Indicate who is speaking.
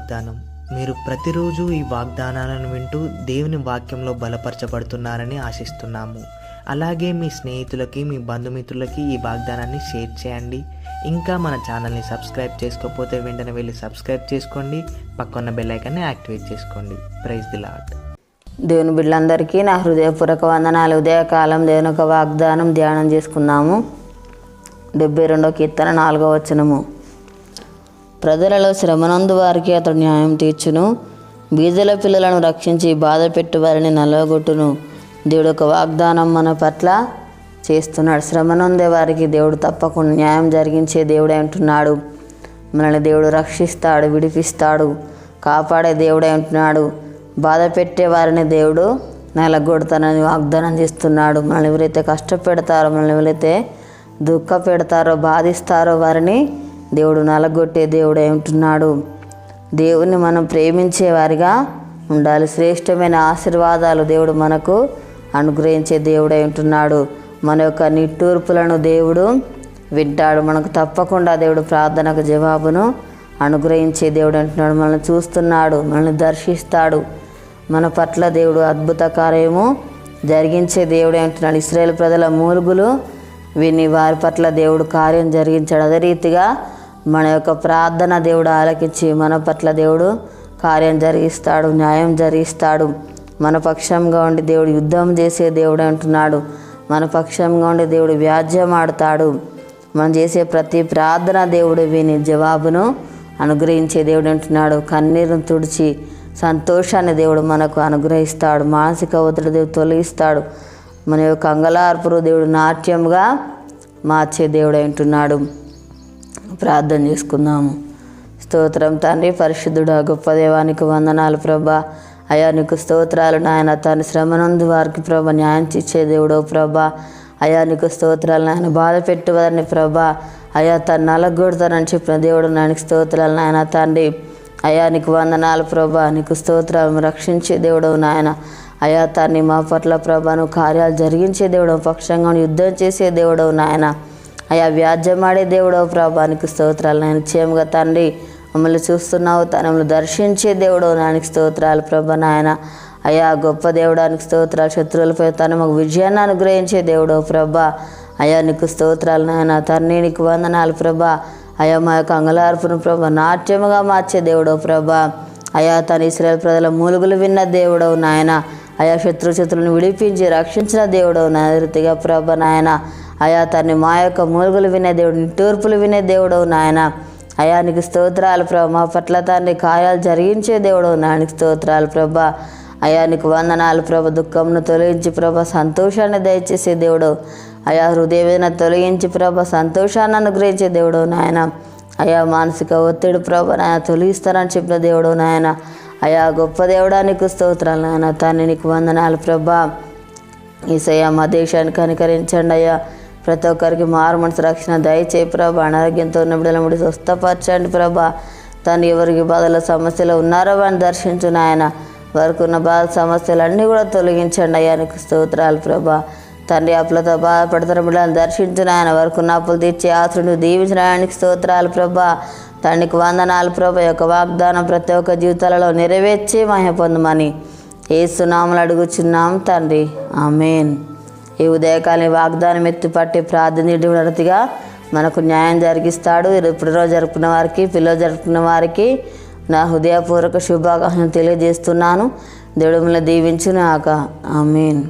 Speaker 1: వాగ్దానం. మీరు ప్రతిరోజు ఈ వాగ్దానాలను వింటూ దేవుని వాక్యంలో బలపరచబడుతున్నారని ఆశిస్తున్నాము. అలాగే మీ స్నేహితులకి మీ బంధుమిత్రులకి ఈ వాగ్దానాన్ని షేర్ చేయండి. ఇంకా మన ఛానల్ని సబ్స్క్రైబ్ చేసుకోకపోతే వెంటనే వెళ్ళి సబ్స్క్రైబ్ చేసుకోండి. పక్కన్న బెల్లైకాన్ని యాక్టివేట్ చేసుకోండి. ప్రైజ్ ది లాట్
Speaker 2: దేవుని బిడ్డలందరికీ నా హృదయపూర్వక వందనాలు. ఉదయకాలం దేవుని యొక్క వాగ్దానం ధ్యానం చేసుకున్నాము. డెబ్బై రెండో కీర్తన నాలుగో వచనము. ప్రజలలో శ్రమనందు వారికి అతడు న్యాయం తీర్చును. బీజల పిల్లలను రక్షించి బాధ పెట్టు వారిని నలగొట్టును దేవుడు ఒక వాగ్దానం మన పట్ల చేస్తున్నాడు. శ్రమనొందే వారికి దేవుడు తప్పకుండా న్యాయం జరిగించే దేవుడే అంటున్నాడు మనల్ని దేవుడు రక్షిస్తాడు విడిపిస్తాడు కాపాడే దేవుడే అంటున్నాడు బాధ పెట్టే వారిని దేవుడు నెలగొడతానని వాగ్దానం చేస్తున్నాడు. మనల్ని ఎవరైతే కష్టపెడతారో మనల్ని ఎవరైతే దుఃఖ పెడతారో బాధిస్తారో వారిని దేవుడు నలగొట్టే దేవుడే ఉంటున్నాడు. దేవుని మనం ప్రేమించేవారిగా ఉండాలి. శ్రేష్టమైన ఆశీర్వాదాలు దేవుడు మనకు అనుగ్రహించే దేవుడై ఉంటున్నాడు. మన యొక్క నిట్టూర్పులను దేవుడు వింటాడు. మనకు తప్పకుండా దేవుడు ప్రార్థనకు జవాబును అనుగ్రహించే దేవుడు అంటున్నాడు. మనల్ని చూస్తున్నాడు మనల్ని దర్శిస్తాడు. మన పట్ల దేవుడు అద్భుత కార్యము జరిగించే దేవుడే అంటున్నాడు. ఇస్రాయేల్ ప్రజల మూలుగులు విని వారి పట్ల దేవుడు కార్యం జరిగించాడు. అదే రీతిగా మన యొక్క ప్రార్థన దేవుడు ఆలకించి మన పట్ల దేవుడు కార్యం జరిగిస్తాడు న్యాయం జరిగిస్తాడు. మన పక్షంగా ఉండి దేవుడు యుద్ధం చేసే దేవుడు అంటున్నాడు. మన పక్షంగా ఉండి దేవుడు వ్యాజ్యం ఆడతాడు. మనం చేసే ప్రతి ప్రార్థన దేవుడు విని జవాబును అనుగ్రహించే దేవుడు అంటున్నాడు. కన్నీరును తుడిచి సంతోషాన్ని దేవుడు మనకు అనుగ్రహిస్తాడు. మానసిక ఒత్తిడి దేవుడు తొలగిస్తాడు. మన యొక్క అంగలార్పురు దేవుడు నాట్యంగా మార్చే దేవుడు అంటున్నాడు. ప్రార్థన చేసుకుందాము స్తోత్రం తండ్రి పరిశుద్ధుడు గొప్ప దేవానికి వందనాలు ప్రభా. అయా నీకు స్తోత్రాలు నాయన. తన శ్రమనందు వారికి ప్రభ న్యాయం ఇచ్చే దేవుడో ప్రభా. అయా నీకు స్తోత్రాలు నాయన. బాధ పెట్టువదని ప్రభా. అయా తను నలగొడతానని చెప్పిన దేవుడు నాయనకి స్తోత్రాలు నాయన తండ్రి. అయా నీకు వందనాలు ప్రభా. నీకు స్తోత్రాలు రక్షించే దేవుడవు నాయన. అయా తన్ని మా పట్ల ప్రభాను కార్యాలు జరిగించే దేవుడవు పక్షంగా యుద్ధం చేసే దేవుడవు నాయన. అయా వ్యాజ్యమాడే దేవుడవు ప్రభానికి స్తోత్రాలు. నేను క్షేమగా తండ్రి మమ్మల్ని చూస్తున్నావు తనములు దర్శించే దేవుడవు నానికి స్తోత్రాలు ప్రభ నాయన. అయ్యా గొప్ప దేవుడానికి స్తోత్రాలు శత్రువులపై తను మాకు విజయాన్ని అనుగ్రహించే దేవుడవు ప్రభ. అయ్యా నీకు స్తోత్రాలు నాయన తండ్రి నీకు వందనాలు ప్రభ. అయ్యా మా యొక్క అంగలార్పును ప్రభ నాట్యముగా మార్చే దేవుడవు ప్రభ. అయా తన ఇస్రాయల్ ప్రజల మూలుగులు విన్న దేవుడవు నాయన. అయా శత్రు శత్రులను విడిపించి రక్షించిన దేవుడవు నా రీతిగా ప్రభ నాయన. అయా తన్ని మా యొక్క మూలుగులు వినే దేవుడు తూర్పులు వినే దేవుడవు నాయన. అయా నీకు స్తోత్రాలు ప్రభ. మా పట్ల తండ్రి కాయాలు జరిగించే దేవుడవు నాయనకి స్తోత్రాలు ప్రభ. అయా నీకు వందనాలు ప్రభ. దుఃఖంను తొలగించి ప్రభ. సంతోషాన్ని దయచేసే దేవుడు అయా హృదయవేదన తొలగించి ప్రభ. సంతోషాన్ని అనుగ్రహించే దేవుడు నాయన. అయా మానసిక ఒత్తిడి ప్రభ నాయన. తొలగిస్తానని చెప్పిన దేవుడు నాయన. అయా గొప్ప దేవుడా నీకు స్తోత్రాలు నాయన. తండ్రి నీకు వందనాలు ప్రభా. ఈసయ్య మా దేశాన్ని కనికరించండి అయ్యా. ప్రతి ఒక్కరికి మారు మనసు రక్షణ దయచేయి ప్రభా. అనారోగ్యంతో ఉన్న బిడ్డల ముడి స్వస్థపరచండి ప్రభా. తను ఎవరికి బాధల సమస్యలు ఉన్నారో వాడిని దర్శించు నాయన. వారికి ఉన్న బాధ సమస్యలు అన్నీ కూడా తొలగించండి అయ్యానికి స్తోత్రాలు ప్రభా. తండ్రి అప్పులతో బాధపడుతున్న బిడ్డలను దర్శించిన ఆయన వారికి ఉన్న అప్పులు తీర్చి ఆసుడు దీవించిన ఆయనకి స్తోత్రాలు ప్రభా. తండ్రికి వందనాలు ప్రభా. యొక్క వాగ్దానం ప్రతి ఒక్క జీవితాలలో నెరవేర్చి మహిమ పొందమని. ఏసునామలు అడుగుచున్నాం తండ్రి. ఆమెన్. ఈ ఉదయకాలం వాగ్దానం ఎత్తుపట్టి ప్రార్థనగా మనకు న్యాయం జరిగిస్తాడు. ఇప్పుడు రోజు జరుపుకున్న వారికి పిల్లలు జరుపుకున్న వారికి నా హృదయపూర్వక శుభాకాంక్షలు తెలియజేస్తున్నాను. దేవుడు మిమ్మల్ని దీవించునాక మీన్